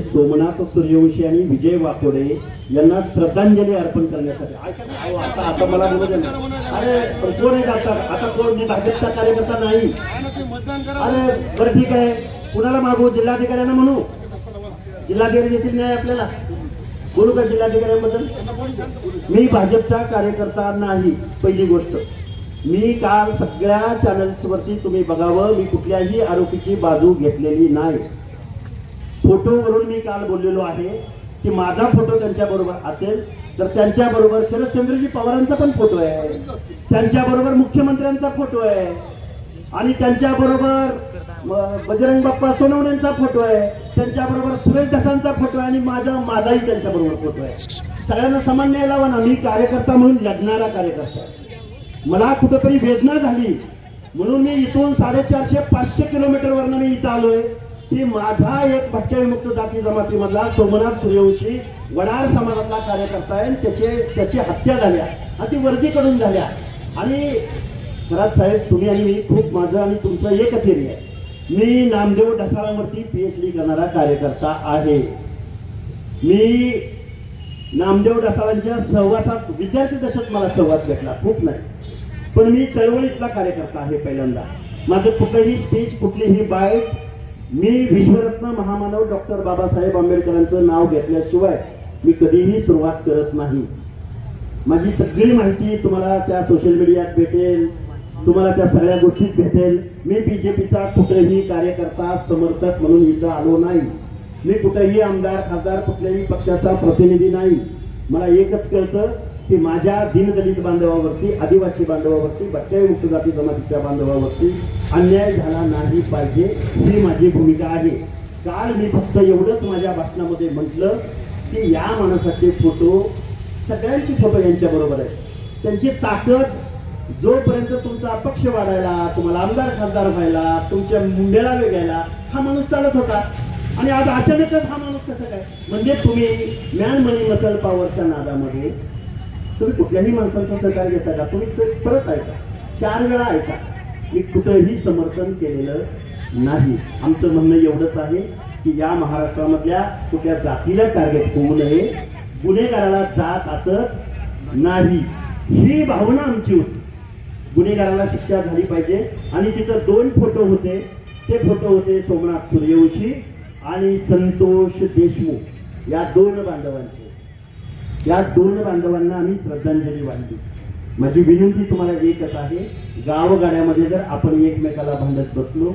सोमनाथ सूर्यवंशी आणि विजय वाकोडे यांना श्रद्धांजली अर्पण करण्यासाठी. आता आता मला अरे कोण आहे आता? आता कोण? मी भाजपचा कार्यकर्ता नाही. अरे बरं ठीक आहे. कुणाला मागू? जिल्हाधिकाऱ्यांना म्हणू? जिल्हाधिकारी देतील न्याय आपल्याला? बोलू का जिल्हाधिकाऱ्यांबद्दल? मी भाजपचा कार्यकर्ता नाही पहिली गोष्ट. मी काल सगळ्या चॅनल्सवरती तुम्ही बघावं मी कुठल्याही आरोपीची बाजू घेतलेली नाही. फोटोवरून मी काल बोललेलो आहे की माझा फोटो त्यांच्या बरोबर असेल तर त्यांच्या बरोबर शरदचंद्रजी पवारांचा पण फोटो आहे. त्यांच्या बरोबर मुख्यमंत्र्यांचा फोटो आहे. आणि त्यांच्या बरोबर बजरंग बाप्पा सोनवण्यांचा फोटो आहे. त्यांच्या बरोबर सुरेश दसांचा फोटो आहे आणि माझा माझाही त्यांच्या बरोबर फोटो आहे. सगळ्यांना समान न्याय लावा ना मी कार्यकर्ता म्हणून लढणारा कार्यकर्ता मला कुठंतरी वेदना झाली. म्हणून मी इथून साडेचारशे पाचशे किलोमीटरवरनं मी इथं आलोय. की माझा एक भटक्या विमुक्त जाती जमातीमधला सोमनाथ सूर्यवंशी वडार समाजातला कार्यकर्ता आहे. आणि त्याचे त्याची हत्या झाल्या आणि ती वर्दीकडून झाल्या आणि खरात साहेब तुम्ही आणि मी खूप माझं आणि तुमचं एकच एरिया आहे. मी नामदेव ढसाळावरती पी एच डी करणारा कार्यकर्ता आहे. मी नामदेव ढसाळांच्या सहवासात विद्यार्थी दशेत मला सहवास भेटला खूप नाही. पण मी चळवळीतला कार्यकर्ता आहे पहिल्यांदा. माझं कुठलंही स्पीच कुठलीही बाईट मी विश्वरत्न महामानव डॉक्टर बाबासाहेब आंबेडकरांचं नाव घेतल्याशिवाय मी कधीही सुरुवात करत नाही. माझी सगळी माहिती तुम्हाला त्या सोशल मीडियात भेटेल तुम्हाला त्या सगळ्या गोष्टीत भेटेल. मी बीजेपीचा कुठेही कार्यकर्ता समर्थक म्हणून इथं आलो नाही. मी कुठेही आमदार खासदार कुठल्याही पक्षाचा प्रतिनिधी नाही. मला एकच कळतं की माझ्या दीनदलित बांधवावरती आदिवासी बांधवावरती भटक्या मुक्त जाती जमातीच्या बांधवावरती अन्याय झाला नाही पाहिजे ही माझी भूमिका आहे. काल मी फक्त एवढंच माझ्या भाषणामध्ये म्हटलं की या माणसाचे फोटो सगळ्यांचे फोटो यांच्याबरोबर आहेत. त्यांची ताकद जोपर्यंत तुमचा अपक्ष वाढायला तुम्हाला आमदार खासदार व्हायला तुमच्या मुंडेला वेगायला हा माणूस चालत होता. आणि आज अचानकच हा माणूस कसा काय? म्हणजे तुम्ही मॅन मनी मसल पॉवरच्या नादामध्ये तुम्ही कुठल्याही माणसाचं सहकार्य घेता का? तुम्ही ते परत ऐका. चार वेळा ऐका. मी कुठंही समर्थन केलेलं नाही. आमचं म्हणणं एवढंच आहे की या महाराष्ट्रामधल्या कुठल्या जातीला टार्गेट होऊ नये. गुन्हेगाराला जात असत नाही. ही भावना आमची होती. गुन्हेगाराला शिक्षा झाली पाहिजे. आणि तिथं दोन फोटो होते. ते फोटो होते सोमनाथ सूर्यवंशी आणि संतोष देशमुख या दोन बांधवांचे. या दोन बांधवांना आम्ही श्रद्धांजली वाहिली. माझी विनंती तुम्हाला एकच आहे गावगाड्यामध्ये जर आपण एकमेकाला भांडत बसलो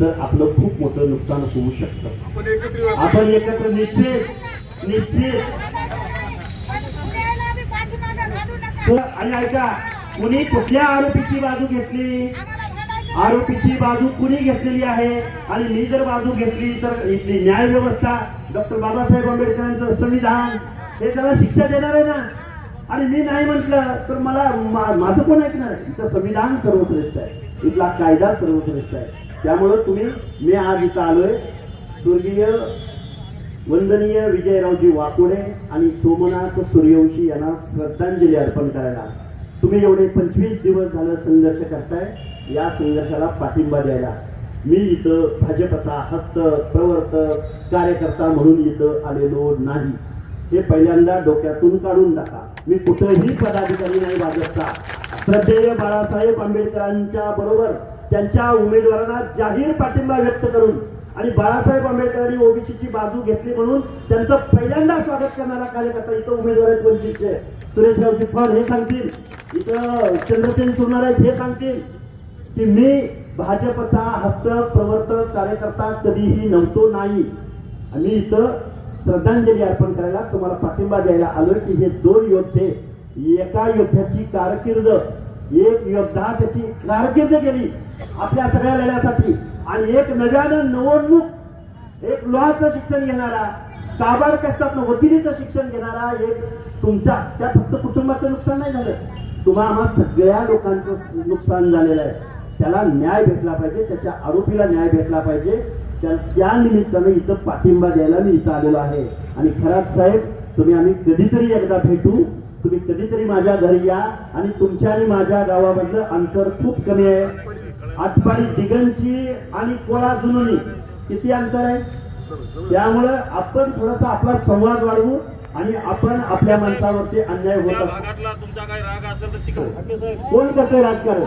तर आपलं खूप मोठं नुकसान होऊ शकतं. आपण एकत्र निश्चित निश्चित. आणि ऐका कुणी कुठल्या आरोपीची बाजू घेतली? आरोपीची बाजू कुणी घेतलेली आहे? आणि मी जर बाजू घेतली तर इथली न्याय व्यवस्था डॉक्टर बाबासाहेब आंबेडकरांचं संविधान हे त्याला शिक्षा देणार आहे ना. आणि मी नाही म्हटलं तर मला मा- माझं कोण ऐकणार आहे? इथं संविधान सर्वश्रेष्ठ आहे. इथला कायदा सर्वश्रेष्ठ आहे. त्यामुळं तुम्ही मी आज इथं आलोय. स्वर्गीय वंदनीय विजयरावजी वाकोडे आणि सोमनाथ सूर्यवंशी यांना श्रद्धांजली अर्पण करायला तुम्ही एवढे पंचवीस दिवस झालं संघर्ष करताय. या संघर्षाला पाठिंबा द्यायला. मी इथं भाजपचा हस्त प्रवर्तक कार्यकर्ता म्हणून इथं आलेलो नाही. हे पहिल्यांदा डोक्यातून काढून टाका. मी कुठेही पदाधिकारी नाही भाजपचा. श्रद्धेय बाळासाहेब आंबेडकरांच्या बरोबर त्यांच्या उमेदवारांना जाहीर पाठिंबा व्यक्त करून आणि बाळासाहेब आंबेडकरांनी ओबीसीची बाजू घेतली म्हणून त्यांचं पहिल्यांदा स्वागत करणारा कार्यकर्ता इथं उमेदवार आहेत वंचितचे. सुरेशरावजी फळ हे सांगतील. इथं चंद्रसेन सोनार आहेत हे सांगतील. की मी भाजपचा हस्त प्रवर्तक कार्यकर्ता कधीही नव्हतो नाही. आणि इथं श्रद्धांजली अर्पण करायला तुम्हाला पाठिंबा द्यायला आलोय की हे दोन योद्धे एका योद्ध्याची कारकीर्द एक योद्धा त्याची कारकीर्द केली आपल्या सगळ्या लढ्यासाठी. आणि एक नव्यानं नवोन्मुख एक लोहाचं शिक्षण घेणारा काबाड कष्टात वकिलीचं शिक्षण घेणारा एक तुमच्या त्या फक्त कुटुंबाचं नुकसान नाही झालं. तुम्हा आम्हा सगळ्या लोकांचं नुकसान झालेलं आहे. त्याला न्याय भेटला पाहिजे त्याच्या आरोपीला न्याय भेटला पाहिजे. त्या निमित्तानं इथं पाठिंबा द्यायला मी इथं आलेलो आहे. आणि खरात साहेब तुम्ही आम्ही कधीतरी एकदा भेटू. तुम्ही कधीतरी माझ्या घरी या आणि तुमच्या आणि माझ्या गावामधलं अंतर खूप कमी आहे. आटपाडी दिगंची आणि कोळा जुनुनी किती अंतर आहे? त्यामुळं आपण थोडासा आपला संवाद वाढवू आणि आपण आपल्या माणसावरती अन्याय होत तिकडे कोण करतंय राजकारण?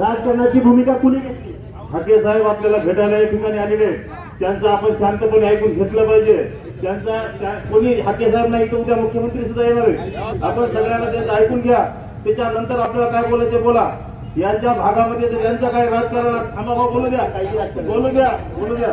राजकारणाची भूमिका कुणी घेतली? हाके साहेब आपल्याला भेटायला या ठिकाणी आलेले त्यांचं आपण शांतपणे ऐकून घेतलं पाहिजे. त्यांचा कोणी हाके साहेब नाही तर उद्या मुख्यमंत्री सुद्धा येणार आहे आपण सगळ्यांना त्यांचं ऐकून घ्या. त्याच्यानंतर आपल्याला काय बोलायचे बोला. यांच्या भागामध्ये जर यांच्या काय राजकारण थांबा बोलू द्या. काही बोलू द्या. बोलू द्या.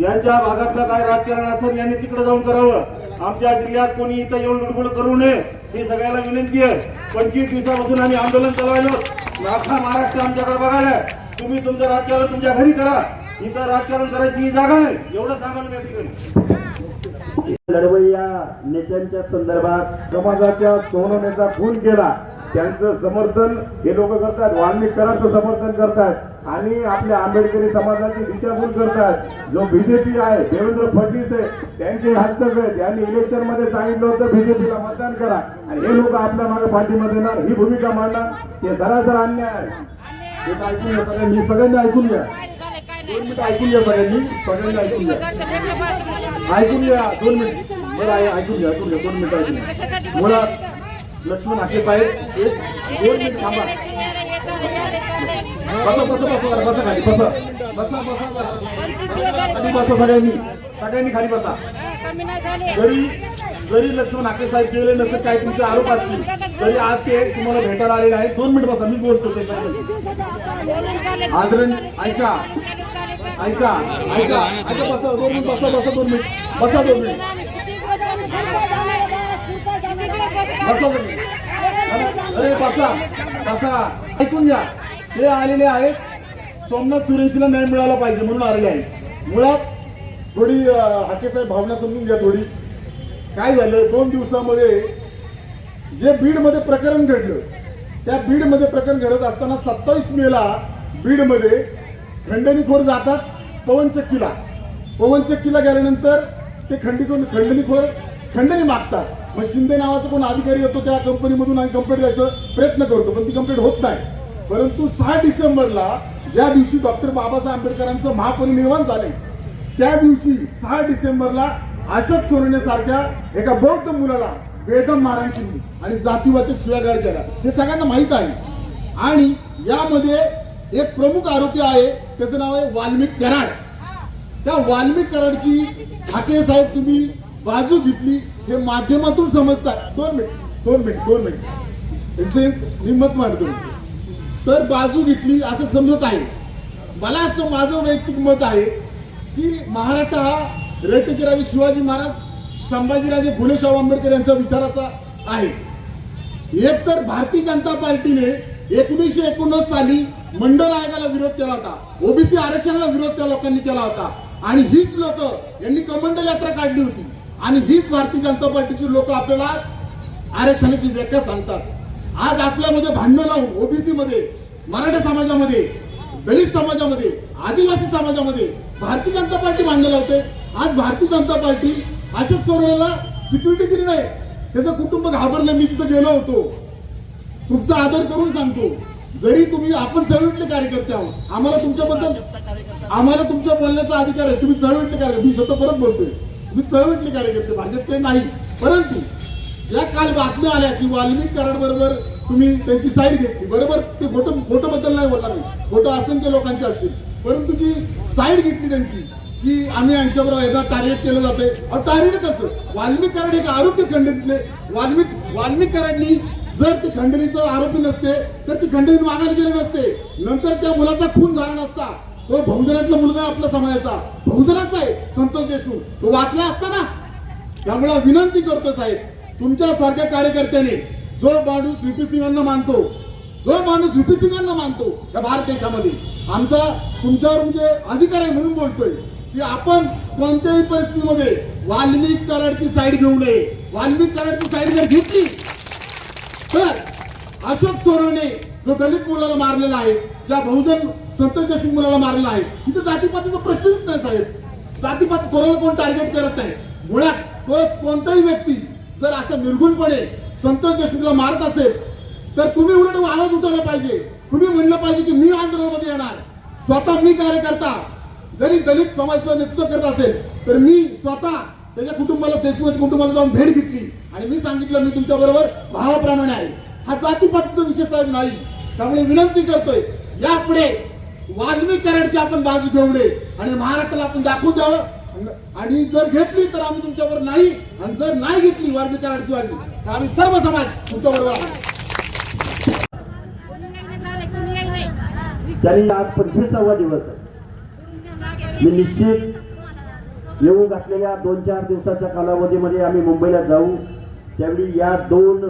यांच्या भागातलं काय राजकारण असेल यांनी तिकडे जाऊन करावं. आमच्या जिल्ह्यात कोणी इथं येऊन लुडबुड करू नये ही सगळ्याला विनंती आहे. पंचवीस दिवसापासून आम्ही आंदोलन चालवायलो. लाखा महाराष्ट्र आमच्याकडे बघायला आहे. तुम्ही तुमचं राजकारण तुमच्या घरी करा. इथं राजकारण करायची जागा नाही. एवढं सांगाल या ठिकाणी. लढवय्या नेत्यांच्या संदर्भात समाजाच्या सोननेचा खून केला त्यांचं समर्थन हे लोक करतात. वाल्मिक समर्थन करतात. आणि आपल्या आंबेडकरी समाजाची दिशाभूल करतात. जो बीजेपी आहे देवेंद्र फडणवीस आहे त्यांचे हस्तक यांनी इलेक्शनमध्ये सांगितलं होतं बीजेपीला मतदान करा. आणि हे लोक आपल्या मागे पाठीमध्ये ना ही भूमिका मांडणार. हे सरासर अन्याय आहे. तर ऐकून घ्या सगळ्यांनी सगळ्यांनी ऐकून घ्या. दोन मिनिटं ऐकून घ्या सगळ्यांनी सगळ्यांनी ऐकून घ्या. ऐकून घ्या दोन मिनिट. बरं आहे ऐकून घ्या ऐकून घ्या दोन मिनिटं ऐकून घ्या. मुळात लक्ष्मण हाके साहेब एक दोन मिनिट थांबा. बसा बसा बसा बसा खाली बसा. बसा बसा बसा. खाली बसा सगळ्यांनी. सगळ्यांनी खाली बसा. जरी जरी लक्ष्मण हाके साहेब गेले नसेल काही तुमचे आरोप असतील तरी आज ते तुम्हाला भेटायला आलेले आहेत. दोन मिनिट बसा मी बोलतो ते साहेब आदरण ऐका. ऐका ऐका. ऐका बसा दोन मिनिट बसा बसा दोन मिनिट. बसा दोन मिनिट. बसा दोन मिनिट. अरे बसा बसा. ऐकून घ्या. ते आलेले आहेत. सोमनाथ सुरेशीला न्याय मिळाला पाहिजे म्हणून आलेले आहेत. मुळात थोडी हाके साहेब भावना समजून घ्या थोडी. काय झालं? दोन दिवसामध्ये जे बीडमध्ये प्रकरण घडलं त्या बीडमध्ये प्रकरण घडत असताना सत्तावीस मेला बीडमध्ये खंडणीखोर जातात पवनचक्कीला पवनचक्कीला गेल्यानंतर ते खंडीखोर खंडणीखोर खंडणी मागतात. मग शिंदे नावाचा कोण अधिकारी येतो त्या कंपनीमधून आम्ही कंप्लेंट द्यायचं प्रयत्न करतो पण ती कंप्लेंट होत नाही. परंतु सहा डिसेंबरला ज्या दिवशी डॉक्टर बाबासाहेब आंबेडकरांचं महापरिनिर्वाण झाले त्या दिवशी सहा डिसेंबरला अशोक सोनवणे एका बौद्ध मुलाला वेदम मारण केली आणि जातीवाचक शिवागाळ केला. हे सगळ्यांना माहीत आहे. आणि यामध्ये एक प्रमुख आरोपी आहे त्याचं नाव आहे वाल्मिक कराड. त्या वाल्मिक कराडची ठाकरे साहेब तुम्ही बाजू घेतली हे माध्यमातून समजतात दोन मिनिट दोन मिनिट दोन मिनिट. हिंमत मांडतो तर बाजू घेतली असं समजत आहे. मला असं माझं वैयक्तिक मत आहे की महाराष्ट्र हा रयतचिराजे शिवाजी महाराज संभाजीराजे फुले शाहू आंबेडकर यांच्या विचाराचा आहे. एक तर भारतीय जनता पार्टीने एकोणीसशे एकोणस साली मंडल आयोगाला विरोध केला होता. ओबीसी आरक्षणाला विरोध त्या लोकांनी केला होता. आणि हीच लोक यांनी कमंडल यात्रा काढली होती. आणि हीच भारतीय जनता पार्टीची लोक आपल्याला आज आरक्षणाची व्याख्या सांगतात. आज आपल्यामध्ये भांडणं लावून ओबीसी मध्ये मराठा समाजामध्ये दलित समाजामध्ये आदिवासी समाजामध्ये भारतीय जनता पार्टी भांडणं लावते. आज भारतीय जनता पार्टी अशोक सोनवणेला सिक्युरिटी दिली नाही. त्याचं कुटुंब घाबरलं. मी तिथं गेलो होतो. तुमचा आदर करून सांगतो. जरी तुम्ही आपण चळवळीतले कार्यकर्ते आहोत. आम्हाला तुमच्याबद्दल आम्हाला तुमच्या बोलण्याचा अधिकार आहे. तुम्ही चळवळीतले कार्यकर्ते मी स्वतः परत बोलतोय. तुम्ही चळवळीतले कार्यकर्ते. भाजपचे नाही. परंतु ज्या काल बातम्या आल्या की वाल्मिक कराड बरोबर तुम्ही त्यांची साईड घेतली. बरोबर ते फोटो फोटोबद्दल नाही बोलणार नाही फोटो असंख्य लोकांचे असतील. परंतु जी साईड घेतली त्यांची की आम्ही यांच्याबरोबर यांना टार्गेट केलं जाते अहो टार्गेट कसं? वाल्मिक कराड एक आरोपी खंडणीतले वाल्मिक वाल्मिक कराडनी जर ती खंडणीचं आरोपी नसते तर ती खंडणी मागायला गेले नसते. नंतर त्या मुलाचा खून झाला नसता. तो बहुजनातला मुलगा आपला आपल्या समाजाचा. बहुजनाचा आहे संतोष देशमुख. तो वाचला असता ना? त्यामुळे विनंती करतो साहेब तुमच्या सारख्या कार्यकर्त्याने जो माणूस व्हीपी सिंगांना मानतो जो माणूस व्हीपी सिंगांना मानतो त्या भारत देशामध्ये. आमचा तुमच्यावर म्हणजे अधिकार आहे म्हणून बोलतोय. की आपण कोणत्याही परिस्थितीमध्ये वाल्मिक कराडची साईड घेऊ नये. वाल्मिक कराडची साईड जर घेतली तर अशोक सोनवणे जो दलित मुलाला मारलेला आहे ज्या बहुजन संत जशी मुलाला मारलेला आहे इथं जातीपातीचा प्रश्नच नाही साहेब. जातीपात कोणाला कोण टार्गेट करत नाही मुळात तो कोणताही व्यक्ती जर अशा निर्गुणपणे संतोष देशमुखला मारत असेल तर तुम्ही उलट आवाज उठवला पाहिजे. तुम्ही म्हणलं पाहिजे की मी आंदोलनामध्ये येणार. स्वतः मी कार्यकर्ता जरी दलित समाजाचं नेतृत्व करत असेल तर मी स्वतः त्याच्या कुटुंबाला देशमुख कुटुंबाला जाऊन भेट घेतली. आणि मी सांगितलं मी तुमच्या बरोबर भावाप्रमाणे आहे. हा जातीपातीचा विषय साहेब नाही. त्यामुळे विनंती करतोय यापुढे वाल्मिक कराडची आपण बाजू घेऊ नये. आणि महाराष्ट्राला आपण दाखवून द्यावं. आणि जर घेतली तर आम्ही तुमच्यावर नाही आणि जर नाही घेतली वाल्मिक कराडची बाजू तर आम्ही सर्व समाज तुमच्याबरोबर आहे त्यांनी आज पंचवीसावा दिवस आहे. मी निश्चित येऊ घातलेल्या दोन चार दिवसाच्या कालावधीमध्ये आम्ही मुंबईला जाऊ. त्यावेळी या दोन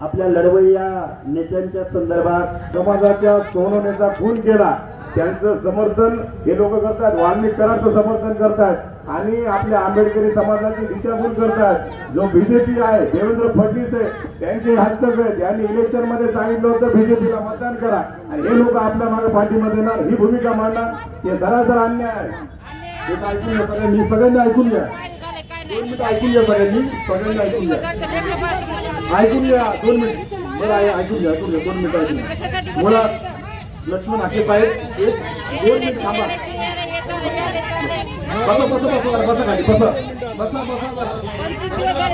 आपल्या लढवय्या नेत्यांच्या संदर्भात समाजाच्या सोनवण्याचा खून केला. त्यांचं समर्थन हे लोक करतात. वाल्मिकरांचं समर्थन करतात. आणि आपल्या आंबेडकरी समाजाची दिशाभूल करतात. जो बीजेपी आहे देवेंद्र फडणवीस आहे त्यांचे हस्तक यांनी इलेक्शनमध्ये सांगितलं होतं बीजेपीला मतदान करा. आणि हे लोक आपल्या मागे पाठीमध्ये येणार. ही भूमिका मांडणार. हे सरासर अन्याय आहे. हे तर ऐकून घ्या सगळ्यांनी. सगळ्यांनी ऐकून घ्या. दोन मिनिटं ऐकून घ्या सगळ्यांनी. सगळ्यांनी ऐकून घ्या. ऐकून घ्या. दोन मिनिट. बरं ऐकून घ्या. ऐकून घ्या दोन मिनिटं ऐकून घ्या. मुळात लक्ष्मण हाके साहेब एक दोन मिनिट थांबा. बसा बसा बसा बसा खाली बसा. बसा बसा बसा.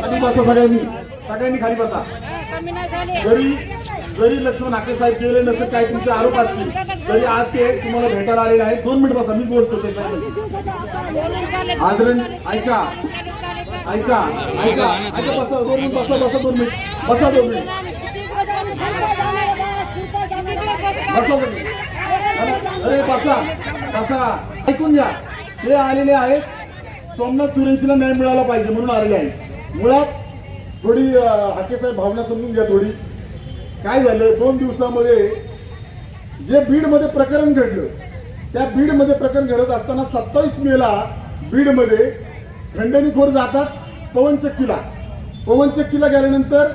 खाली बसा सगळ्यांनी. सगळ्यांनी खाली बसा. जरी जरी लक्ष्मण हाके साहेब गेले नसेल काही तुमचे आरोप असतील तरी आज ते तुम्हाला भेटायला आलेले आहेत. दोन मिनिट बसा मी बोलतो ते काय आदरण ऐका. ऐका ऐका. ऐका बसा दोन मिनिट बसा बसा दोन मिनिट. बसा दोन मिनिट. बसा दोन अरे बसा बसा. ऐकून घ्या. ते आलेले आहेत. सोमनाथ सुरेशला न्याय मिळाला पाहिजे म्हणून आलेले आहेत. मुळात थोडी हाके साहेब भावना समजून घ्या थोडी. काय झालं? दोन दिवसामध्ये जे बीडमध्ये प्रकरण घडलं त्या बीडमध्ये प्रकरण घडत असताना सत्तावीस मेला बीडमध्ये खंडणीखोर जातात पवन चक्कीला. पवन चक्कीला गेल्यानंतर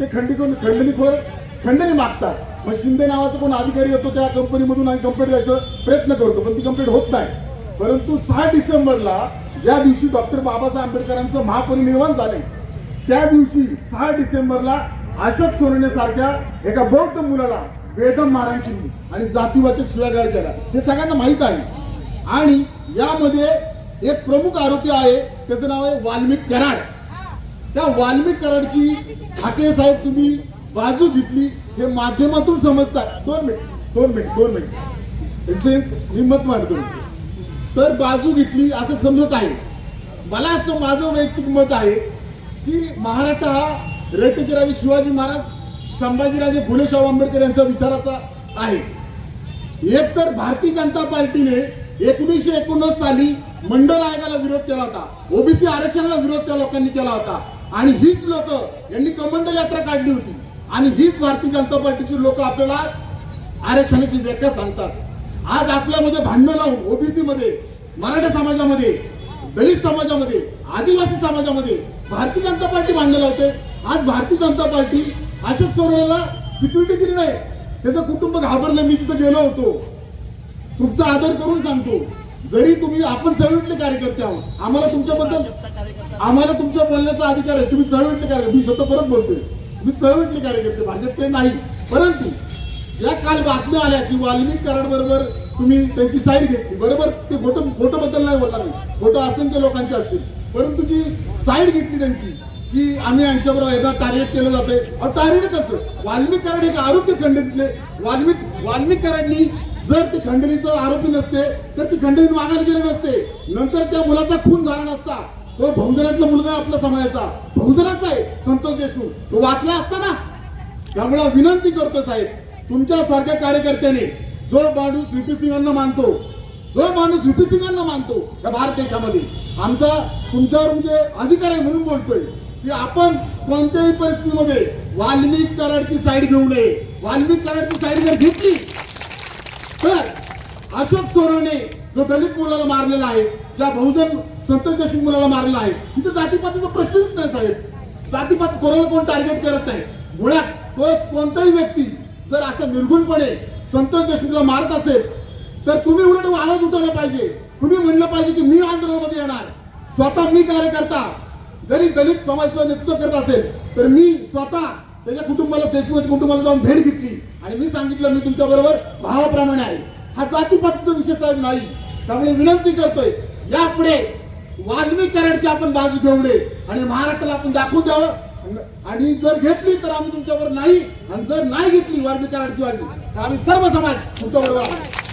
ते खंडीखोर खंडणीखोर खंडणी मागतात. मग शिंदे नावाचा कोण अधिकारी येतो त्या कंपनीमधून आम्ही कंप्लेंट द्यायचा प्रयत्न करतो पण ती कंप्लेंट होत नाही. परंतु सहा डिसेंबरला ज्या दिवशी डॉक्टर बाबासाहेब आंबेडकरांचं महापरिनिर्वाण झाले त्या दिवशी सहा डिसेंबरला अशोक सोनवणे सारख्या एका बौद्ध मुलाला वेदम मारहाण केली आणि जातीवाचक शिवागाळ केला. हे सगळ्यांना माहीत आहे. आणि यामध्ये एक प्रमुख आरोपी आहे त्याचं नाव आहे वाल्मिक कराड. त्या वाल्मिक कराडची ठाकरे साहेब तुम्ही बाजू घेतली हे माध्यमातून समजतात. दोन मिनिट दोन मिनिट दोन मिनिट. हिंमत मांडतो तर बाजू घेतली असं समजत आहे. मला असं माझं वैयक्तिक मत आहे की महाराष्ट्र हा रयतेचे राजे शिवाजी महाराज संभाजीराजे फुले शाहू आंबेडकर यांच्या विचाराचा आहे. एक तर भारतीय जनता पार्टीने एकोणीसशे एकोणस साली मंडल आयोगाला विरोध केला होता. ओबीसी आरक्षणाला विरोध त्या लोकांनी केला होता. आणि हीच लोक यांनी कमंडल यात्रा काढली होती. आणि हीच भारतीय जनता पार्टीची लोक आपल्याला आज आरक्षणाची व्याख्या सांगतात. आज आपल्यामध्ये भांडणं लावून ओबीसी मध्ये मराठा समाजामध्ये दलित समाजामध्ये आदिवासी समाजामध्ये भारतीय जनता पार्टी भांडणं लावते. आज भारतीय जनता पार्टी अशोक चव्हाणाला सिक्युरिटी दिली नाही. त्याचं कुटुंब घाबरलं. मी तिथं गेलो होतो. तुमचा आदर करून सांगतो. जरी तुम्ही आपण चळवळीतले कार्यकर्ते आहोत. आम्हाला तुमच्याबद्दल आम्हाला तुमच्या बोलण्याचा अधिकार आहे. तुम्ही चळवळीतले कार्यकर्ते. मी स्वतः परत बोलतोय. मी चळवटले कार्यकर्ते भाजपचे नाही. परंतु ज्या काल बातम्या आल्या की वाल्मिक कराड बरोबर तुम्ही त्यांची साईड घेतली. बरोबर ते फोटो फोटो बद्दल नाही बोलणार नाही फोटो असंख्य लोकांचे असतील. परंतु जी साईड घेतली त्यांची की आम्ही यांच्याबरोबर यांना टार्गेट केलं जाते अहो टार्गेट कसं? वाल्मिक कराड एक आरोग्य खंडणीतले. वाल्मिक वाल्मिक कराडनी जर ते खंडणीचं आरोपी नसते तर ती खंडणी मागायला गेले नसते. नंतर त्या मुलाचा खून झाला नसता. तो बहुजनातला मुलगा आपला आपल्या समाजाचा. बहुजनाचा आहे संतोष देशमुख. तो वाचला असता ना? त्यामुळे विनंती करतो साहेब तुमच्या सारख्या कार्यकर्त्याने जो माणूस व्हीपी सिंगांना मानतो जो माणूस व्हीपी सिंगांना मानतो या भारत देशामध्ये आमचा तुमच्यावर म्हणजे अधिकार आहे म्हणून बोलतोय की आपण कोणत्याही परिस्थितीमध्ये वाल्मिक कराडची साईड घेऊ नये. वाल्मिक कराडची साईड जर घेतली तर अशोक सोनवणे जो दलित मुलाला मारलेला आहे ज्या बहुजन संतोष देशमुख मुलाला मारलेला आहे. तिथं जातीपातीचा प्रश्नच नाही साहेब. जातीपात कोणाला कोण टार्गेट करत नाही? मुळात तो कोणताही व्यक्ती जर असं निर्गुणपणे संतोष देशमुखला मारत असेल तर तुम्ही उलट आवाज उठवला पाहिजे. तुम्ही म्हणलं पाहिजे की मी आंदोलनामध्ये येणार. स्वतः मी कार्यकर्ता. जरी दलित समाजाचं नेतृत्व करत असेल तर मी स्वतः त्याच्या कुटुंबाला देशमुख कुटुंबाला जाऊन भेट घेतली. आणि मी सांगितलं मी तुमच्या बरोबर भावाप्रमाणे आहे. हा जातीपातीचा विषय साहेब नाही. त्यामुळे विनंती करतोय यापुढे वाल्मिक कराडची आपण बाजू घेऊ नये आणि महाराष्ट्राला आपण दाखवून द्यावं. आणि जर घेतली तर आम्ही तुमच्यावर नाही आणि जर नाही घेतली वाल्मिक कराडची बाजू तर आम्ही सर्व समाज तुमच्याबरोबर आहोत